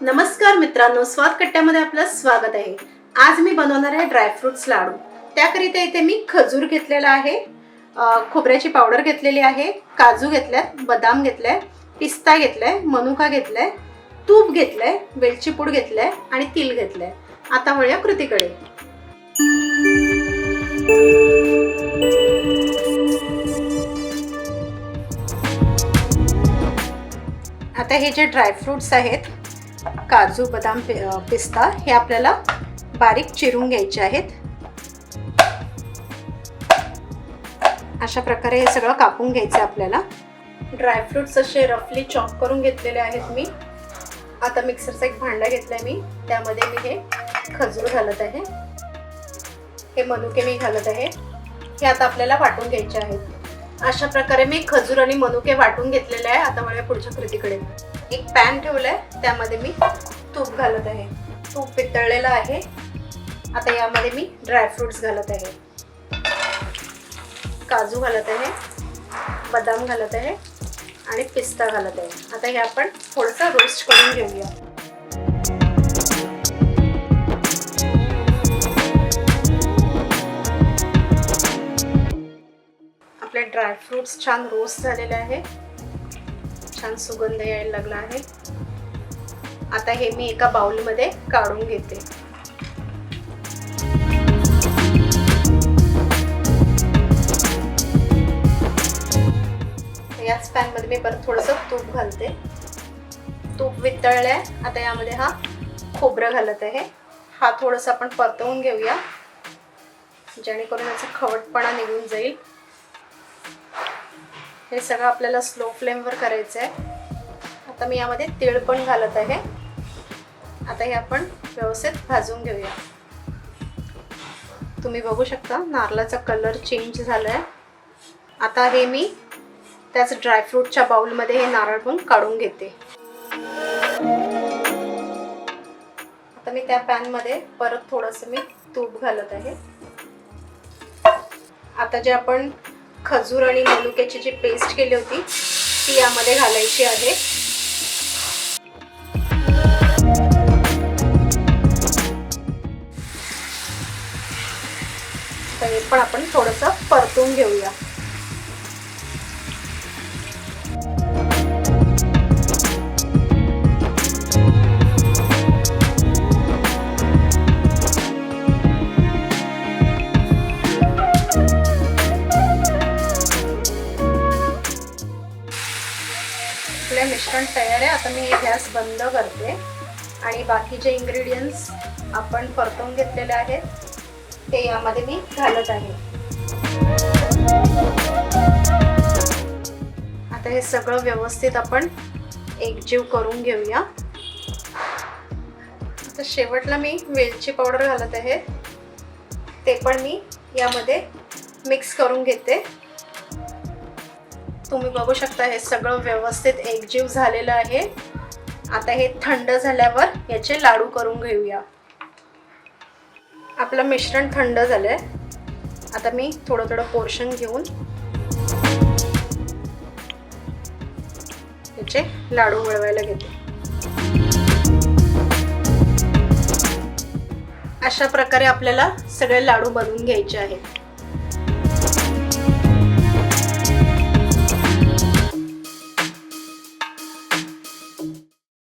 नमस्कार मित्रांनो स्वाद कट्ट्यामध्ये आपलं स्वागत आहे. आज मी बनवणार आहे ड्रायफ्रुट्स लाडू. त्याकरिता इथे मी खजूर घेतलेला आहे खोबऱ्याची पावडर घेतलेली आहे काजू घेतल्यात बदाम घेतलाय पिस्ता घेतलाय मनुका घेतलाय तूप घेतलंय वेलची पूड घेतलाय आणि तिल घेतलंय. आता वळूया कृतीकडे. आता हे जे ड्रायफ्रुट्स आहेत काजू बदाम पिस्ता हे आपल्याला बारीक चिरून घ्यायचे आहेत. अशा प्रकारे हे सगळं कापून घ्यायचं आपल्याला. ड्रायफ्रुट्स असे रफली चॉप करून घेतलेले आहेत मी. आता मिक्सरचा एक भांडा घेतलाय मी. त्यामध्ये मी हे खजूर घालत आहे. हे मनुके मी घालत आहे. हे आता आपल्याला वाटून घ्यायचे आहेत. अशा प्रकारे मी खजूर आणि मनुके वाटून घेतलेले आहे. आता मला पुढच्या कृतीकडे एक पॅन ठेवलाय. त्यामध्ये मी तूप घालत आहे. तूप पितळलेलं आहे. आता यामध्ये मी ड्रायफ्रुट्स घालत आहे. काजू घालत आहे. बदाम घालत आहे. आणि पिस्ता घालत आहे. आता हे आपण थोडंसं रोस्ट करून घेऊया. ड्रायफ्रुट्स छान रोस्ट झालेले आहे. छान सुगंध यायला लागला आहे. आता हे मी एका बाउलमध्ये काढून घेते. याच पॅनमध्ये मी परत थोडंसं तूप घालते. तूप वितळलंय. आता यामध्ये हा खोबरं घालत आहे. हा थोडंसं आपण परतवून घेऊया. जेणेकरून याचा खवटपणा निघून जाईल. हे सगळं आपल्याला स्लो फ्लेमवर करायचं आहे आता मी यामध्ये तीळ पण घालत आहे. आता हे आपण व्यवस्थित भाजून घेऊया. तुम्ही बघू शकता नारळाचा कलर चेंज झाला आहे आता हे मी त्याच ड्रायफ्रूटच्या बाउलमध्ये हे नारळ पण काढून घेते. आता मी त्या पॅनमध्ये परत थोडंसं मी तूप घालत आहे. आता जे आपण खजूर आणि मलुक्याची जी पेस्ट केली होती ती यामध्ये घालायची आहे. तर हे पण आपण थोडंसं परतून घेऊया. मिश्रण तयार आहे. आता मी हे गॅस बंद करते. आणि बाकीचे इन्ग्रेडियंट्स आपण परतवून घेतलेले आहेत ते यामध्ये मी घालत आहे. आता हे सगळं व्यवस्थित आपण एकजीव करून घेऊया. आता शेवटला मी वेलची पावडर घालत आहे. ते पण मी यामध्ये मिक्स करून घेते. तुम्ही बघू शकता हे सगळं व्यवस्थित एकजीव झालेलं आहे. आता हे थंड झाल्यावर याचे लाडू करून घेऊया. आपलं मिश्रण थंड झालं आहे आता मी थोडं थोडं पोर्शन घेऊन याचे लाडू वळवायला घेते. अशा प्रकारे आपल्याला सगळे लाडू बनवून घ्यायचे आहेत.